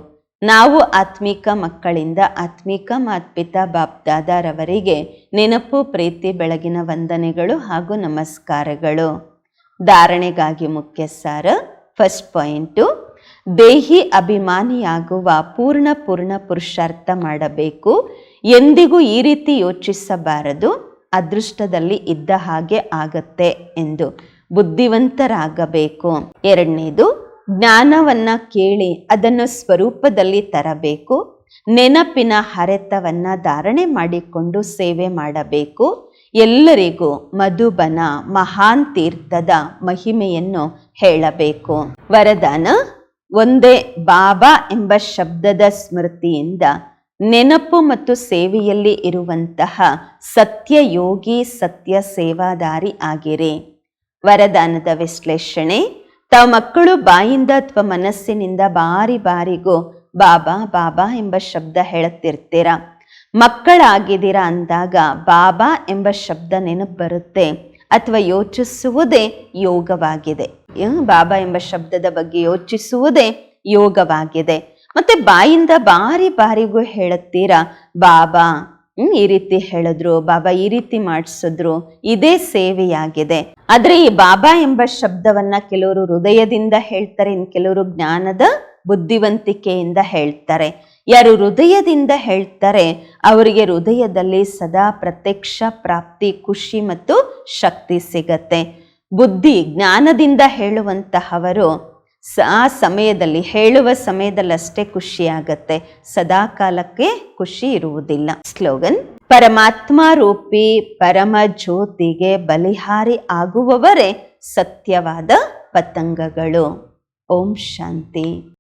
ನಾವು ಆತ್ಮೀಕ ಮಕ್ಕಳಿಂದ ಆತ್ಮೀಕ ಮಾತ್ಪಿತಾ ಬಾಪ್ ದಾದಾರವರಿಗೆ ನೆನಪು, ಪ್ರೀತಿ, ಬೆಳಗಿನ ವಂದನೆಗಳು ಹಾಗೂ ನಮಸ್ಕಾರಗಳು. ಧಾರಣೆಗಾಗಿ ಮುಖ್ಯ ಸಾರ ಫಸ್ಟ್ ಪಾಯಿಂಟು ದೇಹಿ ಅಭಿಮಾನಿಯಾಗುವ ಪೂರ್ಣ ಪೂರ್ಣ ಪುರುಷಾರ್ಥ ಮಾಡಬೇಕು ಎಂದಿಗೂ ಈ ರೀತಿ ಯೋಚಿಸಬಾರದು. ಅದೃಷ್ಟದಲ್ಲಿ ಇದ್ದ ಹಾಗೆ ಆಗತ್ತೆ ಎಂದು. ಬುದ್ಧಿವಂತರಾಗಬೇಕು. ಎರಡನೇದು, ಜ್ಞಾನವನ್ನು ಕೇಳಿ ಅದನ್ನು ಸ್ವರೂಪದಲ್ಲಿ ತರಬೇಕು. ನೆನಪಿನ ಹರೆತವನ್ನ ಧಾರಣೆ ಮಾಡಿಕೊಂಡು ಸೇವೆ ಮಾಡಬೇಕು. ಎಲ್ಲರಿಗೂ ಮಧುಬನ, ಮಹಾನ್ ತೀರ್ಥದ ಮಹಿಮೆಯನ್ನು ಹೇಳಬೇಕು. ವರದಾನ, ಒಂದೇ ಬಾಬಾ ಎಂಬ ಶಬ್ದದ ಸ್ಮೃತಿಯಿಂದ ನೆನಪು ಮತ್ತು ಸೇವೆಯಲ್ಲಿ ಇರುವಂತಹ ಸತ್ಯ ಯೋಗಿ ಸತ್ಯ ಸೇವಾದಾರಿ ಆಗಿರಿ. ವರದಾನದ ವಿಶ್ಲೇಷಣೆ, ತಾವು ಮಕ್ಕಳು ಬಾಯಿಂದ ಅಥವಾ ಮನಸ್ಸಿನಿಂದ ಬಾರಿ ಬಾರಿಗೂ ಬಾಬಾ ಬಾಬಾ ಎಂಬ ಶಬ್ದ ಹೇಳುತ್ತಿರ್ತೀರ. ಮಕ್ಕಳಾಗಿದ್ದೀರಾ ಅಂದಾಗ ಬಾಬಾ ಎಂಬ ಶಬ್ದ ನೆನಪು ಬರುತ್ತೆ ಅಥವಾ ಯೋಚಿಸುವುದೇ ಯೋಗವಾಗಿದೆ. ಬಾಬಾ ಎಂಬ ಶಬ್ದದ ಬಗ್ಗೆ ಯೋಚಿಸುವುದೇ ಯೋಗವಾಗಿದೆ. ಮತ್ತೆ ಬಾಯಿಂದ ಬಾರಿ ಬಾರಿಗೂ ಹೇಳುತ್ತೀರಾ, ಬಾಬಾ? ಈ ರೀತಿ ಹೇಳಿದ್ರು, ಬಾಬಾ ಈ ರೀತಿ ಮಾಡಿಸಿದ್ರು, ಇದೇ ಸೇವೆಯಾಗಿದೆ. ಆದರೆ ಈ ಬಾಬಾ ಎಂಬ ಶಬ್ದವನ್ನ ಕೆಲವರು ಹೃದಯದಿಂದ ಹೇಳ್ತಾರೆ, ಇನ್ನು ಕೆಲವರು ಜ್ಞಾನದ ಬುದ್ಧಿವಂತಿಕೆಯಿಂದ ಹೇಳ್ತಾರೆ. ಯಾರು ಹೃದಯದಿಂದ ಹೇಳ್ತಾರೆ, ಅವರಿಗೆ ಹೃದಯದಲ್ಲಿ ಸದಾ ಪ್ರತ್ಯಕ್ಷ ಪ್ರಾಪ್ತಿ, ಖುಷಿ ಮತ್ತು ಶಕ್ತಿ ಸಿಗತ್ತೆ. ಬುದ್ಧಿ ಜ್ಞಾನದಿಂದ ಹೇಳುವಂತಹವರು ಆ ಸಮಯದಲ್ಲಿ, ಹೇಳುವ ಸಮಯದಲ್ಲಷ್ಟೇ ಅಷ್ಟೇ ಖುಷಿ ಆಗತ್ತೆ ಸದಾ ಕಾಲಕ್ಕೆ ಖುಷಿ ಇರುವುದಿಲ್ಲ. ಸ್ಲೋಗನ್, ಪರಮಾತ್ಮ ರೂಪಿ ಪರಮ ಜ್ಯೋತಿಗೆ ಬಲಿಹಾರಿ ಆಗುವವರೇ ಸತ್ಯವಾದ ಪತಂಗಗಳು. ಓಂ ಶಾಂತಿ.